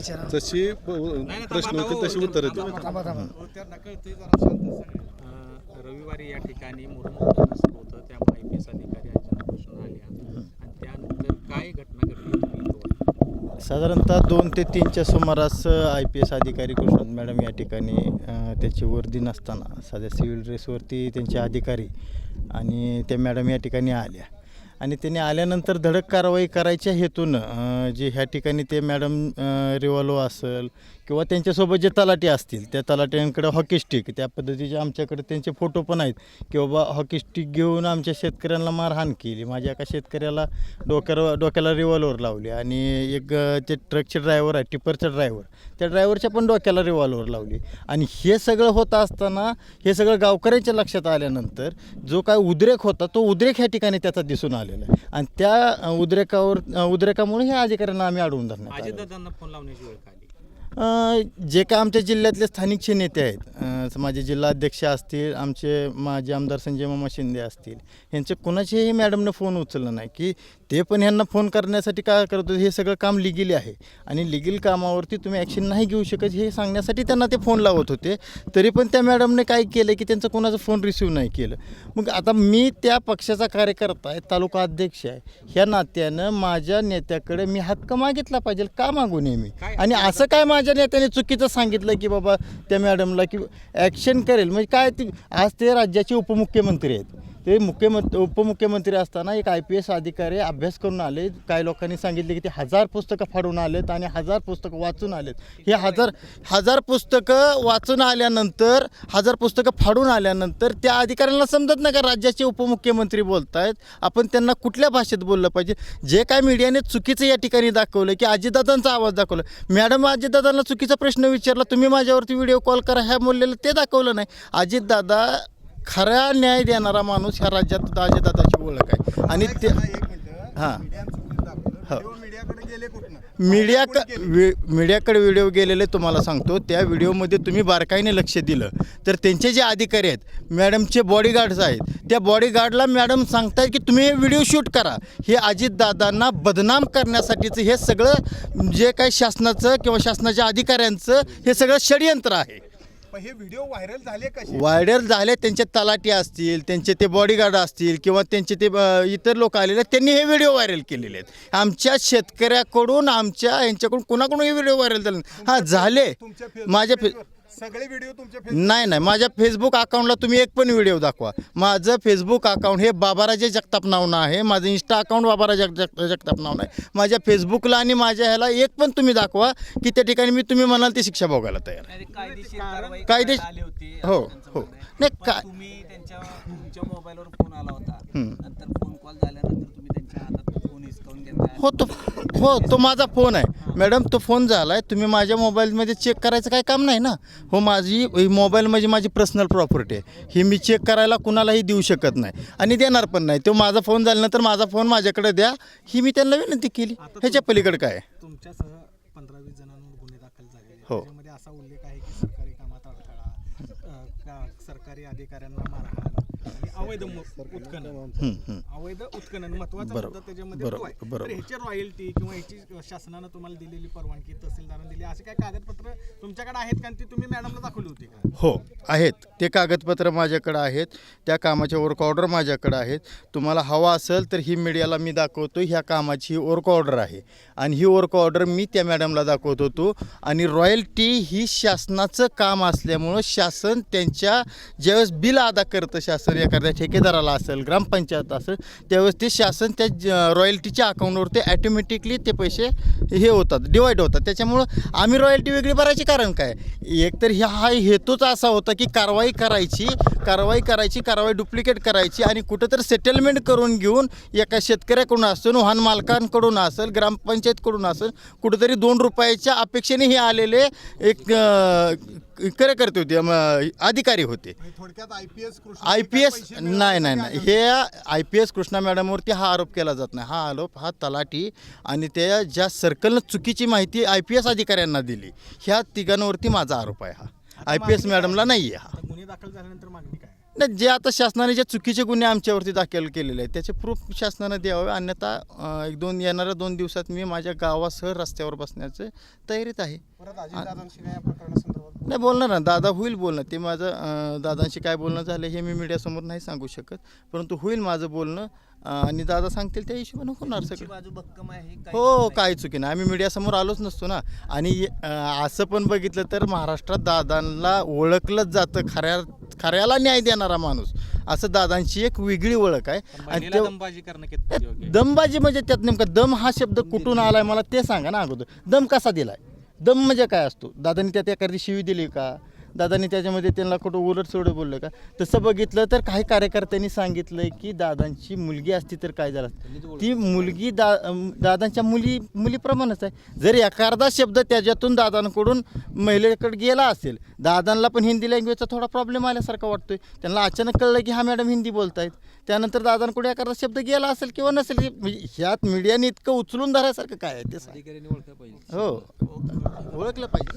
जशी प- प्रश्न होते तशी उत्तरं थांबा रविवारी या ठिकाणी मुरुम होतं त्यामुळे आय पी एस अधिकारी अंजना आल्या. आणि त्यानंतर काय घटना घडली? साधारणतः दोन ते तीनच्या सुमारास आय पी एस अधिकारी कृष्णन मॅडम या ठिकाणी त्याची वर्दी नसताना साध्या सिव्हिल ड्रेसवरती त्यांचे अधिकारी आणि त्या मॅडम या ठिकाणी आल्या. आणि त्यांनी आल्यानंतर धडक कारवाई करायच्या हेतून जे ह्या ठिकाणी ते मॅडम रिव्हॉल्व असेल किंवा त्यांच्यासोबत जे तलाठी असतील त्या तलाट्यांकडे हॉकी स्टिक त्या पद्धतीचे आमच्याकडे त्यांचे फोटो पण आहेत. की बाबा हॉकी स्टिक घेऊन आमच्या शेतकऱ्यांना मारहाण केली. माझ्या एका शेतकऱ्याला डोक्यावर डोक्याला रिव्हॉल्वर लावली आणि एक ते ट्रकचे ड्रायव्हर आहे टिपरचा ड्रायव्हर त्या ड्रायव्हरच्या पण डोक्याला रिव्हॉल्वर लावली. आणि हे सगळं होत असताना हे सगळं गावकऱ्यांच्या लक्षात आल्यानंतर जो काय उद्रेक होता तो उद्रेक ह्या ठिकाणी त्याचा दिसून आलेला आहे. आणि त्या उद्रेकावर उद्रेकामुळे ह्या अधिकाऱ्यांना आम्ही अडवून धरण्यात अ, जे काय आमच्या जिल्ह्यातले स्थानिकचे नेते आहेत अ, माझे जिल्हाध्यक्ष असतील आमचे माजी आमदार संजय मामा शिंदे असतील यांचे कोणाचेही मॅडमनं फोन उचलला नाही की ते पण ह्यांना फोन करण्यासाठी काय करतो हे सगळं काम लिगली आहे आणि लिगल कामावरती तुम्ही ॲक्शन नाही घेऊ शकत हे सांगण्यासाठी त्यांना ते फोन लावत होते. तरी पण त्या मॅडमने काय केलं की त्यांचा कोणाचा फोन रिसीव्ह नाही केलं. मग आता मी त्या पक्षाचा कार्यकर्ता आहे तालुका अध्यक्ष आहे ह्या नात्यानं माझ्या नेत्याकडे मी हक्क मागितला पाहिजे का मागू नये मी आणि असं काय माझ्या नेत्याने चुकीचं सांगितलं की बाबा त्या मॅडमला की ॲक्शन करेल. म्हणजे काय ती आज ते राज्याचे उपमुख्यमंत्री आहेत. ते मुख्यमंत्री उपमुख्यमंत्री असताना एक आय पी एस अधिकारी अभ्यास करून आले. काही लोकांनी सांगितले की ते हजार पुस्तकं फाडून आलेत आणि हजार पुस्तकं वाचून आलेत. हे हजार हजार पुस्तकं वाचून आल्यानंतर हजार पुस्तकं फाडून आल्यानंतर त्या अधिकाऱ्यांना समजत नाही का राज्याचे उपमुख्यमंत्री बोलत आहेत आपण त्यांना कुठल्या भाषेत बोललं पाहिजे? जे काय मीडियाने चुकीचं या ठिकाणी दाखवलं की अजितदादांचा आवाज दाखवला. मॅडम अजितदादांना चुकीचा प्रश्न विचारला तुम्ही माझ्यावरती व्हिडिओ कॉल करा. ह्या बोललेलं ते दाखवलं नाही. अजितदादा खरा न्याय देणारा माणूस ह्या राज्यात अजितदादाची ओळख आहे. आणि ते हां. हो. मीडिया मीडियाकडे व्हिडिओ गेलेले तुम्हाला सांगतो. त्या व्हिडिओमध्ये तुम्ही बारकाईने लक्ष दिलं. तर त्यांचे जे अधिकारी आहेत मॅडमचे बॉडीगार्ड्स आहेत त्या बॉडीगार्डला मॅडम सांगतायत की तुम्ही हे व्हिडिओ शूट करा. हे अजितदादांना बदनाम करण्यासाठीचं हे सगळं जे काही शासनाचं किंवा शासनाच्या अधिकाऱ्यांचं हे सगळं षडयंत्र आहे. पण हे व्हिडिओ व्हायरल झाले कसे? झाले त्यांचे तलाठी असतील त्यांचे ते बॉडीगार्ड असतील किंवा त्यांचे ते अ, इतर लोक आलेले आहेत त्यांनी हे व्हिडिओ व्हायरल केलेले आहेत. आमच्या शेतकऱ्याकडून आमच्या यांच्याकडून कुणाकडून हे व्हिडिओ व्हायरल झाले हां झाले. तुमच्या फेसबुक माझ्या फे पेजवर सगळे व्हिडिओ तुमच्या नाही नाही माझ्या फेसबुक अकाउंटला तुम्ही एक पण व्हिडिओ दाखवा. माझं फेसबुक अकाउंट हे बाबाराजे जगताप नावनं आहे. माझं इंस्टा अकाउंट बाबारा जग जग जगताप नावनं आहे माझ्या फेसबुकला आणि माझ्या ह्याला एक पण तुम्ही दाखवा की त्या ठिकाणी मी तुम्ही म्हणाल ती शिक्षा भोगायला तयार आहे. कायदेशीर कारवाई कायदे- करण्यात आली होती. हो, त्यांचं हो. म्हणणं आहे. नाही, पण का- तुम्ही त्यांच्या तुमच्या मोबाईलवर फोन आला होता. हम्म. नंतर फोन कॉल झाल्यानंतर तुम्ही त्यांच्या हातात फोन हिसकावून घेतला. हो तो हो तो माझा फोन आहे. मॅडम तो फोन झाला आहे तुम्ही माझ्या मोबाईलमध्ये चेक करायचं काही काम नाही ना? हो माझी मोबाईल म्हणजे माझी पर्सनल प्रॉपर्टी आहे. ही मी चेक करायला कुणालाही देऊ शकत नाही. आणि देणार पण नाही. तो माझा फोन झाल्यानंतर माझा फोन माझ्याकडे द्या. ही मी त्यांना विनंती केली. ह्याच्या पलीकडे काय? तुमच्यासह पंधरा वीस जणांवर गुन्हे दाखल झाले हो. त्याच्यामध्ये असा उल्लेख आहे की सरकारी कामात अडथळा सरकारी अधिकाऱ्यांना मारहाण अवैध उत्खनन. अवैध उत्खनन महत्त्वाचा मुद्दा त्याच्यामध्ये तो आहे. बरोबर. तर ह्याची रॉयल्टी किंवा ह्याची शासनानं तुम्हाला दिलेली परवानगी तहसीलदारांनी दिली असे काय कागदपत्र तुमच्याकडे आहेत का? आणि ती तुम्ही मॅडमला दाखवली होती का? हो आहेत. ते कागदपत्र माझ्याकडे आहेत. त्या कामाचे वर्क ऑर्डर माझ्याकडे आहेत. तुम्हाला हवा असेल तर ही मीडियाला मी दाखवतो ह्या कामाची वर्क ऑर्डर आहे. आणि ही वर्क ऑर्डर मी त्या मॅडमला दाखवत होतो. आणि रॉयल्टी ही शासनाचं काम असल्यामुळं शासन त्यांच्या ज्यावेळेस बिल अदा करतं शासन एखाद्या ठेकेदाराला असेल ग्रामपंचायत असेल त्यावेळेस ते शासन त्या ज- रॉयल्टीच्या अकाउंटवरती ॲटोमॅटिकली ते पैसे हे होतात डिवाईड होतात. त्याच्यामुळं आम्ही रॉयल्टी वेगळी भरायची कारण काय? एकतर ह्या हा हेतूच असा होता की कारवाई करायची कारवाई करायची कारवाई डुप्लिकेट करायची आणि कुठंतरी सेटलमेंट करून घेऊन एका शेतकऱ्याकडून असेल वाहन मालकांकडून असेल ग्रामपंचायतकडून असेल कुठंतरी दोन रुपयाच्या अपेक्षेने हे आलेले एक करे करते होते अधिकारी होते. थोडक्यात I P S I P S नाही नाही नाही. हे आय पी एस कृष्णा मॅडमवरती हा आरोप केला जात नाही. हा आरोप हा तलाठी आणि त्या ज्या सर्कलनं चुकीची माहिती आय पी एस अधिकाऱ्यांना दिली ह्या तिघांवरती माझा आरोप आहे हा. आय पी एस मॅडमला नाही आहे हा. गुन्हे दाखल झाल्यानंतर मागणी काय? नाही जे आता शासनाने जे चुकीचे गुन्हे आमच्यावरती दाखल केलेले आहेत त्याचे प्रूफ शासनानं द्यावे. अन्यथा एक दोन येणाऱ्या दोन दिवसात मी माझ्या गावासह रस्त्यावर बसण्याचे तयारीत आहे. नाही बोलणार ना. दादा होईल बोलणं. ते माझं दादांशी काय बोलणं झालं हे मी मीडियासमोर नाही सांगू शकत. परंतु होईल माझं बोलणं. आणि दादा सांगतील त्या हिशोबानं होणार तुमची सगळं. बाजू भक्कम आहे काही हो नाही. काही चुकी नाही. आम्ही मीडियासमोर आलोच नसतो ना. आणि अं, असं पण बघितलं तर महाराष्ट्रात दादांना ओळखलंच जातं. खऱ्या खऱ्याला न्याय देणारा माणूस. असं दादांची एक वेगळी ओळख आहे. पण आणि महिलेला ते दमबाजी करणं कितपत योग्य आहे? दमबाजी म्हणजे त्यात नेमका दम हा शब्द कुठून आलाय? मला ते सांगा ना अगोदर. दम कसा दिलाय? दम म्हणजे काय असतो? दादांनी त्यात एखादी शिवी दिली का? दादांनी त्याच्यामध्ये त्यांना कुठं उलट सोडं बोललं का? तसं बघितलं तर काही कार्यकर्त्यांनी सांगितलंय की दादांची मुलगी असती तर काय झालं असतं. ती मुलगी दा दादांच्या मुली मुलीप्रमाणेच आहे. जर एखादा शब्द त्याच्यातून दादांकडून महिलेकडे गेला असेल दादांना पण हिंदी लँग्वेजचा थोडा प्रॉब्लेम आल्यासारखा वाटतोय. त्यांना अचानक कळलं की हा मॅडम हिंदी बोलतायत. त्यानंतर दादांकडे एखादा शब्द गेला असेल किंवा नसेल म्हणजे ह्यात मीडियाने इतकं उचलून धरायसारखं काय आहे ते. हो. ओळखलं पाहिजे.